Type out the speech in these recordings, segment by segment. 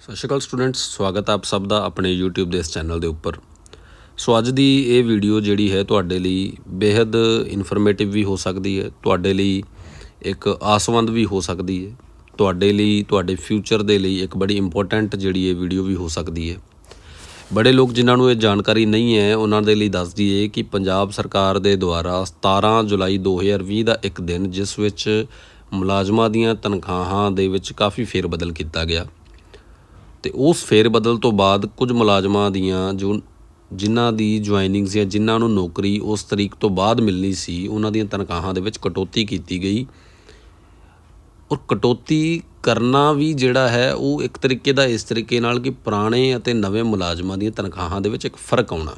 ਸਤਿ ਸ਼੍ਰੀ ਅਕਾਲ ਸਟੂਡੈਂਟਸ, ਸਵਾਗਤ ਹੈ ਆਪ ਸਭ ਦਾ ਆਪਣੇ YouTube ਦੇ ਇਸ ਚੈਨਲ ਦੇ ਉੱਪਰ। ਸੋ ਅੱਜ ਦੀ ਇਹ ਵੀਡੀਓ ਜਿਹੜੀ ਹੈ ਤੁਹਾਡੇ ਲਈ ਬੇहद ਇਨਫੋਰਮੇਟਿਵ ਵੀ ਹੋ ਸਕਦੀ ਹੈ, ਤੁਹਾਡੇ ਲਈ ਇੱਕ ਆਸਵੰਦ ਵੀ ਹੋ ਸਕਦੀ ਹੈ, ਤੁਹਾਡੇ ਲਈ, ਤੁਹਾਡੇ ਫਿਊਚਰ ਦੇ ਲਈ ਇੱਕ ਬੜੀ ਇੰਪੋਰਟੈਂਟ ਜਿਹੜੀ ਇਹ ਵੀਡੀਓ ਵੀ ਹੋ ਸਕਦੀ ਹੈ। ਬੜੇ ਲੋਕ ਜਿਨ੍ਹਾਂ ਨੂੰ ਇਹ ਜਾਣਕਾਰੀ ਨਹੀਂ ਹੈ, ਉਹਨਾਂ ਦੇ ਲਈ ਦੱਸ ਦਈਏ ਕਿ ਪੰਜਾਬ ਸਰਕਾਰ ਦੇ ਦੁਆਰਾ 17 ਜੁਲਾਈ 2020 ਦਾ ਇੱਕ ਦਿਨ, ਜਿਸ ਵਿੱਚ ਮੁਲਾਜ਼ਮਾਂ ਦੀਆਂ ਤਨਖਾਹਾਂ ਦੇ ਵਿੱਚ ਕਾਫੀ ਫੇਰਬਦਲ ਕੀਤਾ ਗਿਆ। ਤੇ ਉਸ ਫੇਰ ਬਦਲ ਤੋਂ ਬਾਅਦ ਕੁਝ ਮੁਲਾਜ਼ਮਾਂ ਦੀਆਂ ਜੋ ਜਿਨ੍ਹਾਂ ਦੀ ਜੁਆਇਨਿੰਗਸ ਜਾਂ ਜਿਨ੍ਹਾਂ ਨੂੰ ਨੌਕਰੀ ਉਸ ਤਰੀਕ ਤੋਂ ਬਾਅਦ ਮਿਲਣੀ ਸੀ, ਉਹਨਾਂ ਦੀਆਂ ਤਨਖਾਹਾਂ ਦੇ ਵਿੱਚ ਕਟੌਤੀ ਕੀਤੀ ਗਈ। ਔਰ ਕਟੌਤੀ ਕਰਨਾ ਵੀ ਜਿਹੜਾ ਹੈ, ਉਹ ਇੱਕ ਤਰੀਕੇ ਦਾ ਇਸ ਤਰੀਕੇ ਨਾਲ ਕਿ ਪੁਰਾਣੇ ਅਤੇ ਨਵੇਂ ਮੁਲਾਜ਼ਮਾਂ ਦੀਆਂ ਤਨਖਾਹਾਂ ਦੇ ਵਿੱਚ ਇੱਕ ਫ਼ਰਕ ਆਉਣਾ।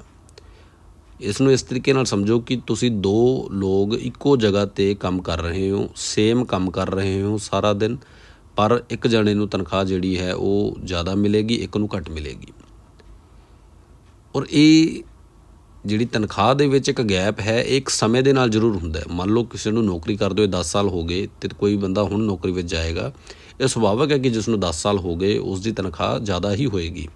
ਇਸ ਨੂੰ ਇਸ ਤਰੀਕੇ ਨਾਲ ਸਮਝੋ ਕਿ ਤੁਸੀਂ ਦੋ ਲੋਕ ਇੱਕੋ ਜਗ੍ਹਾ ਤੇ ਕੰਮ ਕਰ ਰਹੇ ਹੋ ਸੇਮ ਕੰਮ ਕਰ ਰਹੇ ਹੋ ਸਾਰਾ ਦਿਨ। ਪਰ ਇੱਕ ਜਣੇ ਨੂੰ ਤਨਖਾਹ ਜਿਹੜੀ ਹੈ ਉਹ ਜ਼ਿਆਦਾ ਮਿਲੇਗੀ, ਇੱਕ ਨੂੰ ਘੱਟ ਮਿਲੇਗੀ। ਔਰ ਇਹ ਜਿਹੜੀ ਤਨਖਾਹ ਦੇ ਵਿੱਚ ਇੱਕ ਗੈਪ ਹੈ, ਇਹ ਇੱਕ ਸਮੇਂ ਦੇ ਨਾਲ ਜ਼ਰੂਰ ਹੁੰਦਾ ਹੈ। ਮੰਨ ਲਓ ਕਿਸੇ ਨੂੰ ਨੌਕਰੀ ਕਰਦੇ ਹੋਏ 10 ਸਾਲ ਹੋ ਗਏ ਤੇ ਕੋਈ ਬੰਦਾ ਹੁਣ ਨੌਕਰੀ ਵਿੱਚ ਜਾਏਗਾ। ਇਹ ਸੁਭਾਵਿਕ ਹੈ ਕਿ ਜਿਸ ਨੂੰ 10 ਸਾਲ ਹੋ ਗਏ, ਉਸ ਦੀ ਤਨਖਾਹ ਜ਼ਿਆਦਾ ਹੀ ਹੋਏਗੀ।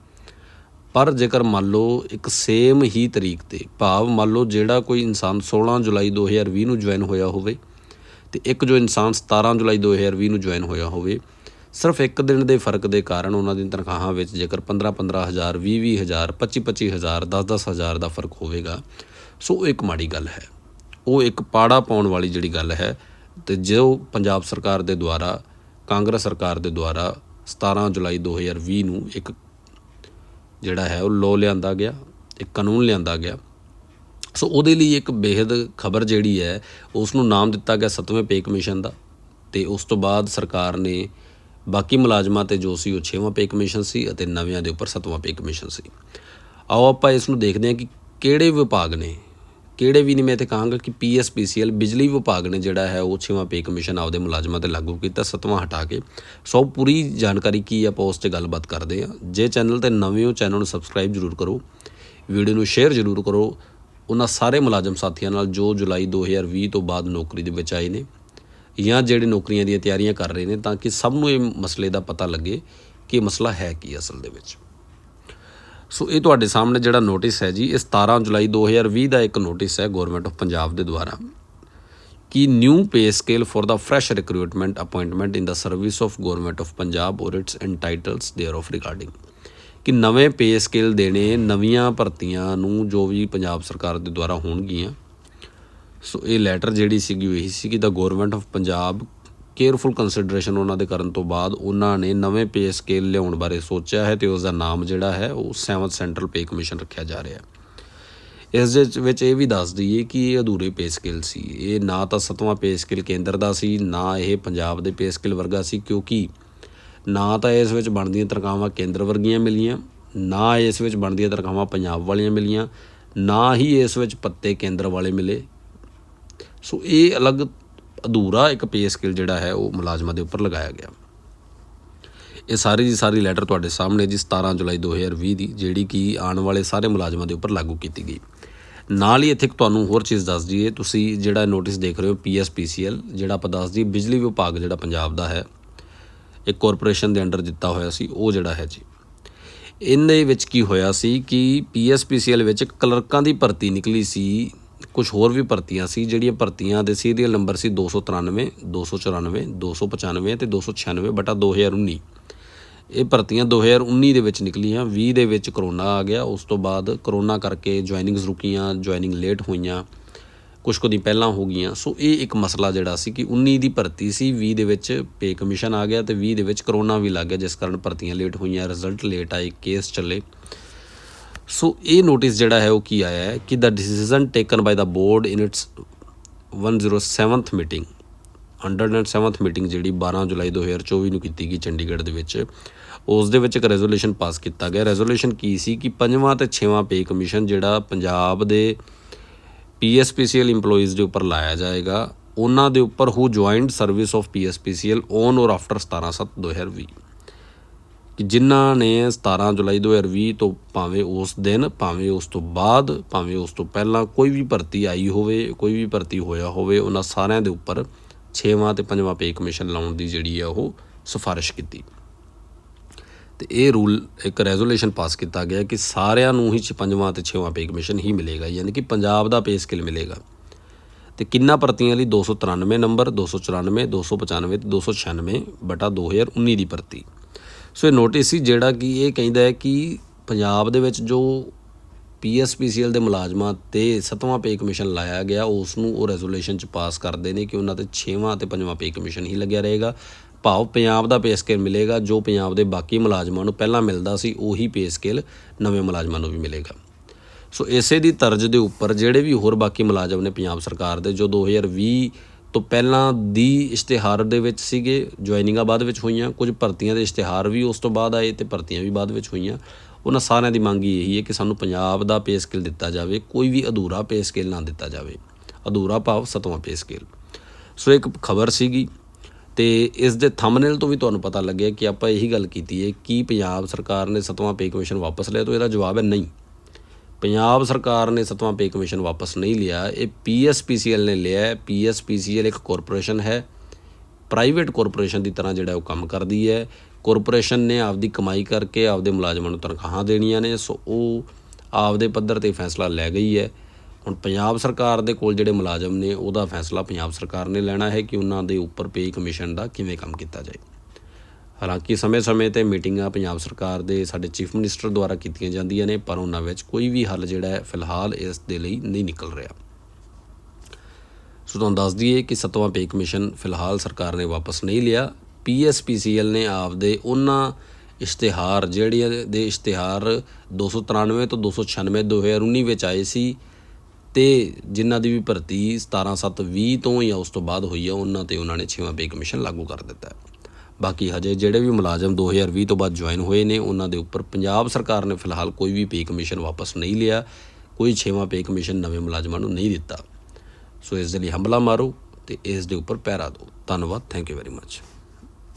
ਪਰ ਜੇਕਰ ਮੰਨ ਲਓ ਇੱਕ ਸੇਮ ਹੀ ਤਰੀਕ ਤੇ ਭਾਵ ਮੰਨ ਲਓ ਜਿਹੜਾ ਕੋਈ ਇਨਸਾਨ 16 ਜੁਲਾਈ 2020 ਨੂੰ ਜੁਆਇਨ ਹੋਇਆ ਹੋਵੇ ਤੇ ਇੱਕ ਜੋ ਇਨਸਾਨ 17 ਜੁਲਾਈ 2020 ਨੂੰ ਜੁਆਇਨ ਹੋਇਆ ਹੋਵੇ, ਸਿਰਫ ਇੱਕ ਦਿਨ ਦੇ ਫ਼ਰਕ ਦੇ ਕਾਰਨ ਉਹਨਾਂ ਦੀਆਂ ਤਨਖਾਹਾਂ ਵਿੱਚ ਜੇਕਰ 15 15000 20 20000 25 25000 10 10000 ਦਾ ਫ਼ਰਕ ਹੋਵੇਗਾ, ਸੋ ਉਹ ਇੱਕ ਮਾੜੀ ਗੱਲ ਹੈ। ਉਹ ਇੱਕ ਪਾੜਾ ਪਾਉਣ ਵਾਲੀ ਜਿਹੜੀ ਗੱਲ ਹੈ, ਤੇ ਜੋ ਪੰਜਾਬ ਸਰਕਾਰ ਦੇ ਦੁਆਰਾ, ਕਾਂਗਰਸ ਸਰਕਾਰ ਦੇ ਦੁਆਰਾ 17 ਜੁਲਾਈ 2020 ਨੂੰ ਇੱਕ ਜਿਹੜਾ ਹੈ ਉਹ ਲੋ ਲਿਆਂਦਾ ਗਿਆ, ਇੱਕ ਕਾਨੂੰਨ ਲਿਆਂਦਾ ਗਿਆ ਸੋ ਉਹਦੇ ਲਈ ਇੱਕ ਬੇहद ਖਬਰ ਜਿਹੜੀ ਹੈ ਉਸ ਨੂੰ ਨਾਮ ਦਿੱਤਾ ਗਿਆ ਸੱਤਵੇਂ ਪੇ ਕਮਿਸ਼ਨ ਦਾ ਤੇ ਉਸ ਤੋਂ ਬਾਅਦ ਸਰਕਾਰ ਨੇ ਬਾਕੀ ਮੁਲਾਜ਼ਮਾਂ ਤੇ ਜੋ ਸੀ ਉਹ 6ਵਾਂ ਪੇ ਕਮਿਸ਼ਨ ਸੀ ਅਤੇ ਨਵਿਆਂ ਦੇ ਉੱਪਰ 7ਵਾਂ ਪੇ ਕਮਿਸ਼ਨ ਸੀ। ਆਓ ਆਪਾਂ ਇਸ ਨੂੰ ਦੇਖਦੇ ਹਾਂ ਕਿ ਕਿਹੜੇ ਵਿਭਾਗ ਨੇ, ਕਿਹੜੇ ਵੀ ਨਹੀਂ ਮੈਂ ਤੇ ਕਹਾਂਗਾ ਕਿ ਪੀਐਸਪੀਸੀਐਲ ਬਿਜਲੀ ਵਿਭਾਗ ਨੇ ਜਿਹੜਾ ਹੈ ਉਹ 6ਵਾਂ ਪੇ ਕਮਿਸ਼ਨ ਆਪਦੇ ਮੁਲਾਜ਼ਮਾਂ ਤੇ ਲਾਗੂ ਕੀਤਾ 7ਵਾਂ ਹਟਾ ਕੇ। ਸੋ ਪੂਰੀ ਜਾਣਕਾਰੀ ਕੀ ਹੈ, ਆਪਾਂ ਉਸ ਤੇ ਗੱਲਬਾਤ ਕਰਦੇ ਹਾਂ। ਜੇ ਚੈਨਲ ਤੇ ਨਵੇਂ ਹੋ, ਚੈਨਲ ਨੂੰ ਸਬਸਕ੍ਰਾਈਬ ਜ਼ਰੂਰ ਕਰੋ। ਵੀਡੀਓ ਨੂੰ ਸ਼ੇਅਰ ਜ਼ਰੂਰ ਕਰੋ। ਉਹਨਾਂ ਸਾਰੇ ਮੁਲਾਜ਼ਮ ਸਾਥੀਆਂ ਨਾਲ ਜੋ ਜੁਲਾਈ 2020 ਤੋਂ ਬਾਅਦ ਨੌਕਰੀ ਦੇ ਵਿੱਚ ਆਏ ਨੇ ਜਾਂ ਜਿਹੜੇ ਨੌਕਰੀਆਂ ਦੀਆਂ ਤਿਆਰੀਆਂ ਕਰ ਰਹੇ ਨੇ ਤਾਂ ਕਿ ਸਭ ਨੂੰ ਇਹ ਮਸਲੇ ਦਾ ਪਤਾ ਲੱਗੇ ਕਿ ਮਸਲਾ ਹੈ ਕੀ ਅਸਲ ਦੇ ਵਿੱਚ। ਸੋ ਇਹ ਤੁਹਾਡੇ ਸਾਹਮਣੇ ਜਿਹੜਾ ਨੋਟਿਸ ਹੈ ਜੀ, ਇਹ 17 ਜੁਲਾਈ 2020 ਦਾ ਇੱਕ ਨੋਟਿਸ ਹੈ ਗਵਰਨਮੈਂਟ ਆਫ ਪੰਜਾਬ ਦੇ ਦੁਆਰਾ ਕਿ new pay scale for the fresh recruitment appointment in the service of government of Punjab or its and entitles thereof regarding ਕਿ ਨਵੇਂ ਪੇ ਸਕੇਲ ਦੇਣੇ ਨਵੀਆਂ ਭਰਤੀਆਂ ਨੂੰ ਜੋ ਵੀ ਪੰਜਾਬ ਸਰਕਾਰ ਦੇ ਦੁਆਰਾ ਹੋਣਗੀਆਂ। ਸੋ ਇਹ ਲੈਟਰ ਜਿਹੜੀ ਸੀਗੀ ਉਹ ਇਹੀ ਸੀ ਕਿ the government of Punjab careful consideration ਉਹਨਾਂ ਦੇ ਕਰਨ ਤੋਂ ਬਾਅਦ ਉਹਨਾਂ ਨੇ ਨਵੇਂ ਪੇ ਸਕੇਲ ਲਿਆਉਣ ਬਾਰੇ ਸੋਚਿਆ ਹੈ ਤੇ ਉਸ ਦਾ ਨਾਮ ਜਿਹੜਾ ਹੈ ਉਹ 7th ਸੈਂਟਰਲ ਪੇ ਕਮਿਸ਼ਨ ਰੱਖਿਆ ਜਾ ਰਿਹਾ ਹੈ। ਇਸ ਦੇ ਵਿੱਚ ਇਹ ਵੀ ਦੱਸ ਦਈਏ ਕਿ ਇਹ ਅਧੂਰੇ ਪੇ ਸਕੇਲ ਸੀ। ਇਹ ਨਾ ਤਾਂ 7ਵਾਂ ਪੇ ਸਕੇਲ ਕੇਂਦਰ ਦਾ ਸੀ, ਨਾ ਇਹ ਪੰਜਾਬ ਦੇ ਪੇ ਸਕੇਲ ਵਰਗਾ ਸੀ, ਕਿਉਂਕਿ ਨਾ ਤਾਂ ਇਸ ਵਿੱਚ ਬਣਦੀਆਂ ਤਨਖਾਹਾਂ ਕੇਂਦਰ ਵਰਗੀਆਂ ਮਿਲੀਆਂ, ਨਾ ਇਸ ਵਿੱਚ ਬਣਦੀਆਂ ਤਨਖਾਹਾਂ ਪੰਜਾਬ ਵਾਲੀਆਂ ਮਿਲੀਆਂ, ਨਾ ਹੀ ਇਸ ਵਿੱਚ ਪੱਤੇ ਕੇਂਦਰ ਵਾਲੇ ਮਿਲੇ। ਸੋ ਇਹ ਅਲੱਗ ਅਧੂਰਾ ਇੱਕ ਪੇ ਸਕੇਲ ਜਿਹੜਾ ਹੈ, ਉਹ ਮੁਲਾਜ਼ਮਾਂ ਦੇ ਉੱਪਰ ਲਗਾਇਆ ਗਿਆ। ਇਹ ਸਾਰੀ ਦੀ ਸਾਰੀ ਲੈਟਰ ਤੁਹਾਡੇ ਸਾਹਮਣੇ ਜੀ 17 ਜੁਲਾਈ 2020 ਦੀ, ਜਿਹੜੀ ਕਿ ਆਉਣ ਵਾਲੇ ਸਾਰੇ ਮੁਲਾਜ਼ਮਾਂ ਦੇ ਉੱਪਰ ਲਾਗੂ ਕੀਤੀ ਗਈ। ਨਾਲ ਹੀ ਇੱਥੇ ਤੁਹਾਨੂੰ ਹੋਰ ਚੀਜ਼ ਦੱਸ ਦਈਏ, ਤੁਸੀਂ ਜਿਹੜਾ ਨੋਟਿਸ ਦੇਖ ਰਹੇ ਹੋ ਪੀਐਸਪੀਸੀਐਲ ਜਿਹੜਾ ਆਪਾਂ ਦੱਸ ਦਈਏ, ਬਿਜਲੀ ਵਿਭਾਗ ਜਿਹੜਾ ਪੰਜਾਬ ਦਾ ਹੈ ਇੱਕ ਕਾਰਪੋਰੇਸ਼ਨ ਦੇ ਅੰਡਰ ਦਿੱਤਾ ਹੋਇਆ ਸੀ, ਉਹ ਜਿਹੜਾ ਹੈ ਜੀ। ਇਹਦੇ ਵਿੱਚ ਕੀ ਹੋਇਆ ਸੀ ਕਿ ਪੀਐਸਪੀਸੀਐਲ ਵਿੱਚ ਕਲਰਕਾਂ ਦੀ ਭਰਤੀ ਨਿਕਲੀ ਸੀ ਕੁਝ ਹੋਰ ਵੀ ਭਰਤੀਆਂ ਸੀ, ਜਿਹੜੀਆਂ ਭਰਤੀਆਂ ਦੇ ਸੀ ਸੀਰੀਅਲ ਨੰਬਰ ਸੀ 293 294 295 ਤੇ 296 ਬਟਾ 2019 ਇਹ ਭਰਤੀਆਂ 2019 ਦੇ ਵਿੱਚ ਨਿਕਲੀਆਂ 20 ਦੇ ਵਿੱਚ ਕਰੋਨਾ ਆ ਗਿਆ, ਉਸ ਤੋਂ ਬਾਅਦ ਕਰੋਨਾ ਕਰਕੇ ਜੁਆਇਨਿੰਗਸ ਰੁਕੀਆਂ ਜੁਆਇਨਿੰਗ ਲੇਟ ਹੋਈਆਂ। ਕੁਝ ਕੁ ਦਿਨ ਪਹਿਲਾਂ ਹੋ ਗਈਆਂ। ਸੋ ਇਹ ਇੱਕ ਮਸਲਾ ਜਿਹੜਾ ਸੀ ਕਿ 19 ਦੀ ਭਰਤੀ ਸੀ 20 ਦੇ ਵਿੱਚ ਪੇ ਕਮਿਸ਼ਨ ਆ ਗਿਆ ਤੇ 20 ਦੇ ਵਿੱਚ ਕਰੋਨਾ ਵੀ ਲੱਗ ਗਿਆ, ਜਿਸ ਕਾਰਨ ਭਰਤੀਆਂ ਲੇਟ ਹੋਈਆਂ ਰਿਜ਼ਲਟ ਲੇਟ ਆਏ ਕੇਸ ਚੱਲੇ। ਸੋ ਇਹ ਨੋਟਿਸ ਜਿਹੜਾ ਹੈ ਉਹ ਕੀ ਆਇਆ ਹੈ ਕਿ the decision taken by the board in its 107th meeting 107th meeting ਜਿਹੜੀ 12 ਜੁਲਾਈ 2024 ਨੂੰ ਕੀਤੀ ਗਈ ਚੰਡੀਗੜ੍ਹ ਦੇ ਵਿੱਚ, ਉਸ ਦੇ ਵਿੱਚ ਇੱਕ ਰੈਜ਼ੋਲੂਸ਼ਨ ਪਾਸ ਕੀਤਾ ਗਿਆ। ਰੈਜ਼ੋਲੂਸ਼ਨ ਕੀ ਸੀ ਕਿ ਪੰਜਵਾਂ ਤੇ ਛੇਵਾਂ ਪੇ ਕਮਿਸ਼ਨ ਜਿਹੜਾ ਪੰਜਾਬ ਦੇ ਪੀਐਸਪੀਸੀਐਲ EMPLOYEES ਦੇ ਉੱਪਰ ਲਾਇਆ ਜਾਏਗਾ। ਉਹਨਾਂ ਦੇ ਉੱਪਰ who joint service of PSPCL on or after 17/7/2020 ਕਿ ਜਿਨ੍ਹਾਂ ਨੇ 17 ਜੁਲਾਈ 2020 ਤੋਂ ਭਾਵੇਂ ਉਸ ਦਿਨ, ਭਾਵੇਂ ਉਸ ਤੋਂ ਬਾਅਦ, ਭਾਵੇਂ ਉਸ ਤੋਂ ਪਹਿਲਾਂ ਕੋਈ ਵੀ ਭਰਤੀ ਆਈ ਹੋਵੇ, ਕੋਈ ਵੀ ਭਰਤੀ ਹੋਇਆ ਹੋਵੇ, ਉਹਨਾਂ ਸਾਰਿਆਂ ਦੇ ਉੱਪਰ 6ਵਾਂ ਤੇ 5ਵਾਂ ਪੇ ਕਮਿਸ਼ਨ ਲਾਉਣ ਦੀ ਜਿਹੜੀ ਆ ਉਹ ਸਿਫਾਰਿਸ਼ ਕੀਤੀ। ਤੇ ਇਹ ਰੂਲ ਇੱਕ ਰੈਜ਼ੋਲੂਸ਼ਨ ਪਾਸ ਕੀਤਾ ਗਿਆ ਕਿ ਸਾਰਿਆਂ ਨੂੰ ਹੀ ਪੰਜਵਾਂ ਤੇ ਛੇਵਾਂ ਪੇ ਕਮਿਸ਼ਨ ਹੀ ਮਿਲੇਗਾ, ਯਾਨੀ ਕਿ ਪੰਜਾਬ ਦਾ ਪੇ ਸਕੇਲ ਮਿਲੇਗਾ। ਤੇ ਕਿੰਨਾ ਭਰਤੀਆਂ ਲਈ? 293 ਨੰਬਰ 294 295 ਤੇ 296 ਬਟਾ 2019 ਦੀ ਭਰਤੀ। ਸੋ ਇਹ ਨੋਟਿਸ ਸੀ ਜਿਹੜਾ ਕਿ ਇਹ ਕਹਿੰਦਾ ਹੈ ਕਿ ਪੰਜਾਬ ਦੇ ਵਿੱਚ ਜੋ ਪੀਐਸਪੀਸੀਐਲ ਦੇ ਮੁਲਾਜ਼ਮਾਂ ਤੇ ਸੱਤਵਾਂ ਪੇ ਕਮਿਸ਼ਨ ਲਾਇਆ ਗਿਆ, ਉਸ ਨੂੰ ਉਹ ਰੈਜ਼ੋਲੂਸ਼ਨ ਚ ਪਾਸ ਕਰਦੇ ਨੇ ਕਿ ਉਹਨਾਂ ਤੇ 6ਵਾਂ ਤੇ 5ਵਾਂ ਪੇ ਕਮਿਸ਼ਨ ਹੀ ਲੱਗਿਆ ਰਹੇਗਾ। ਭਾਵ ਪੰਜਾਬ ਦਾ ਪੇ ਸਕੇਲ ਮਿਲੇਗਾ, ਜੋ ਪੰਜਾਬ ਦੇ ਬਾਕੀ ਮੁਲਾਜ਼ਮਾਂ ਨੂੰ ਪਹਿਲਾਂ ਮਿਲਦਾ ਸੀ, ਉਹੀ ਪੇ ਸਕੇਲ ਨਵੇਂ ਮੁਲਾਜ਼ਮਾਂ ਨੂੰ ਵੀ ਮਿਲੇਗਾ। ਸੋ ਇਸੇ ਦੀ ਤਰਜ਼ ਦੇ ਉੱਪਰ ਜਿਹੜੇ ਵੀ ਹੋਰ ਬਾਕੀ ਮੁਲਾਜ਼ਮ ਨੇ ਪੰਜਾਬ ਸਰਕਾਰ ਦੇ, ਜੋ 2020 ਤੋਂ ਪਹਿਲਾਂ ਦੀ ਇਸ਼ਤਿਹਾਰ ਦੇ ਵਿੱਚ ਸੀਗੇ, ਜੁਆਇਨਿੰਗਾਂ ਬਾਅਦ ਵਿੱਚ ਹੋਈਆਂ, ਕੁਝ ਭਰਤੀਆਂ ਦੇ ਇਸ਼ਤਿਹਾਰ ਵੀ ਉਸ ਤੋਂ ਬਾਅਦ ਆਏ ਤੇ ਭਰਤੀਆਂ ਵੀ ਬਾਅਦ ਵਿੱਚ ਹੋਈਆਂ। ਉਹਨਾਂ ਸਾਰਿਆਂ ਦੀ ਮੰਗ ਹੀ ਇਹੀ ਹੈ ਕਿ ਸਾਨੂੰ ਪੰਜਾਬ ਦਾ ਪੇ ਸਕੇਲ ਦਿੱਤਾ ਜਾਵੇ, ਕੋਈ ਵੀ ਅਧੂਰਾ ਪੇ ਸਕੇਲ ਨਾ ਦਿੱਤਾ ਜਾਵੇ। ਅਧੂਰਾ ਭਾਵ ਸਤਵਾਂ ਪੇ ਸਕੇਲ ਸੋ ਇੱਕ ਖਬਰ ਸੀਗੀ ਤੇ ਇਸ ਦੇ ਥੰਬਨੇਲ ਤੋਂ ਵੀ ਤੁਹਾਨੂੰ ਪਤਾ ਲੱਗਿਆ ਕਿ ਆਪਾਂ ਇਹੀ ਗੱਲ ਕੀਤੀ ਹੈ ਕਿ ਪੰਜਾਬ ਸਰਕਾਰ ਨੇ ਸਤਵਾਂ ਪੇ ਕਮਿਸ਼ਨ ਵਾਪਸ ਲਿਆ, ਤਾਂ ਇਹਦਾ ਜਵਾਬ ਹੈ ਨਹੀਂ। ਪੰਜਾਬ ਸਰਕਾਰ ਨੇ ਸਤਵਾਂ ਪੇ ਕਮਿਸ਼ਨ ਵਾਪਸ ਨਹੀਂ ਲਿਆ, ਇਹ ਪੀਐਸਪੀਸੀਐਲ ਨੇ ਲਿਆ ਹੈ। ਪੀਐਸਪੀਸੀਐਲ ਇੱਕ ਕਾਰਪੋਰੇਸ਼ਨ ਹੈ ਪ੍ਰਾਈਵੇਟ ਕਾਰਪੋਰੇਸ਼ਨ ਦੀ ਤਰ੍ਹਾਂ ਜਿਹੜਾ ਉਹ ਕੰਮ ਕਰਦੀ ਹੈ। ਕਾਰਪੋਰੇਸ਼ਨ ਨੇ ਆਪਦੀ ਕਮਾਈ ਕਰਕੇ ਆਪਦੇ ਮੁਲਾਜ਼ਮਾਂ ਨੂੰ ਤਨਖਾਹਾਂ ਦੇਣੀਆਂ ਨੇ, ਸੋ ਉਹ ਆਪਦੇ ਪੱਧਰ ਤੇ ਫੈਸਲਾ ਲੈ ਗਈ ਹੈ। ਹੁਣ ਪੰਜਾਬ ਸਰਕਾਰ ਦੇ ਕੋਲ ਜਿਹੜੇ ਮੁਲਾਜ਼ਮ ਨੇ, ਉਹਦਾ ਫੈਸਲਾ ਪੰਜਾਬ ਸਰਕਾਰ ਨੇ ਲੈਣਾ ਹੈ ਕਿ ਉਹਨਾਂ ਦੇ ਉੱਪਰ ਪੇ ਕਮਿਸ਼ਨ ਦਾ ਕਿਵੇਂ ਕੰਮ ਕੀਤਾ ਜਾਏ। ਹਾਲਾਂਕਿ ਸਮੇਂ-ਸਮੇਂ ਤੇ ਮੀਟਿੰਗਾਂ ਪੰਜਾਬ ਸਰਕਾਰ ਦੇ ਸਾਡੇ ਚੀਫ ਮਿਨਿਸਟਰ ਦੁਆਰਾ ਕੀਤੀਆਂ ਜਾਂਦੀਆਂ ਨੇ, ਪਰ ਉਹਨਾਂ ਵਿੱਚ ਕੋਈ ਵੀ ਹੱਲ ਜਿਹੜਾ ਹੈ, ਫਿਲਹਾਲ ਇਸ ਦੇ ਲਈ ਨਹੀਂ ਨਿਕਲ ਰਿਹਾ। ਸੋ ਤੁਹਾਨੂੰ ਦੱਸ ਦਈਏ ਕਿ ਸਤਵਾਂ ਪੇ ਕਮਿਸ਼ਨ ਫਿਲਹਾਲ ਸਰਕਾਰ ਨੇ ਵਾਪਸ ਨਹੀਂ ਲਿਆ। ਪੀਐਸਪੀਸੀਐਲ ਨੇ ਆਪਦੇ ਉਹਨਾਂ ਇਸ਼ਤਿਹਾਰ, ਜਿਹੜੀਆਂ ਦੇ ਇਸ਼ਤਿਹਾਰ 293 ਤੋਂ 296 2019 ਵਿੱਚ ਆਏ ਸੀ ਤੇ ਜਿਨ੍ਹਾਂ ਦੀ ਵੀ ਭਰਤੀ 17720 ਤੋਂ ਜਾਂ ਉਸ ਤੋਂ ਬਾਅਦ ਹੋਈ ਆ, ਉਹਨਾਂ ਤੇ ਉਹਨਾਂ ਨੇ 6ਵਾਂ ਪੇ ਕਮਿਸ਼ਨ ਲਾਗੂ ਕਰ ਦਿੱਤਾ ਹੈ। ਬਾਕੀ ਹਜੇ ਜਿਹੜੇ ਵੀ ਮੁਲਾਜ਼ਮ 2020 ਤੋਂ ਬਾਅਦ ਜੁਆਇਨ ਹੋਏ ਨੇ, ਉਹਨਾਂ ਦੇ ਉੱਪਰ ਪੰਜਾਬ ਸਰਕਾਰ ਨੇ ਫਿਲਹਾਲ ਕੋਈ ਵੀ ਪੇ ਕਮਿਸ਼ਨ ਵਾਪਸ ਨਹੀਂ ਲਿਆ, ਕੋਈ 6ਵਾਂ ਪੇ ਕਮਿਸ਼ਨ ਨਵੇਂ ਮੁਲਾਜ਼ਮਾਂ ਨੂੰ ਨਹੀਂ ਦਿੱਤਾ। ਸੋ ਇਸ ਦੇ ਲਈ ਹਮਲਾ ਮਾਰੋ ਤੇ ਇਸ ਦੇ ਉੱਪਰ ਪਹਿਰਾ ਦਿਓ। ਧੰਨਵਾਦ ਥੈਂਕ ਯੂ ਵੈਰੀ ਮੱਚ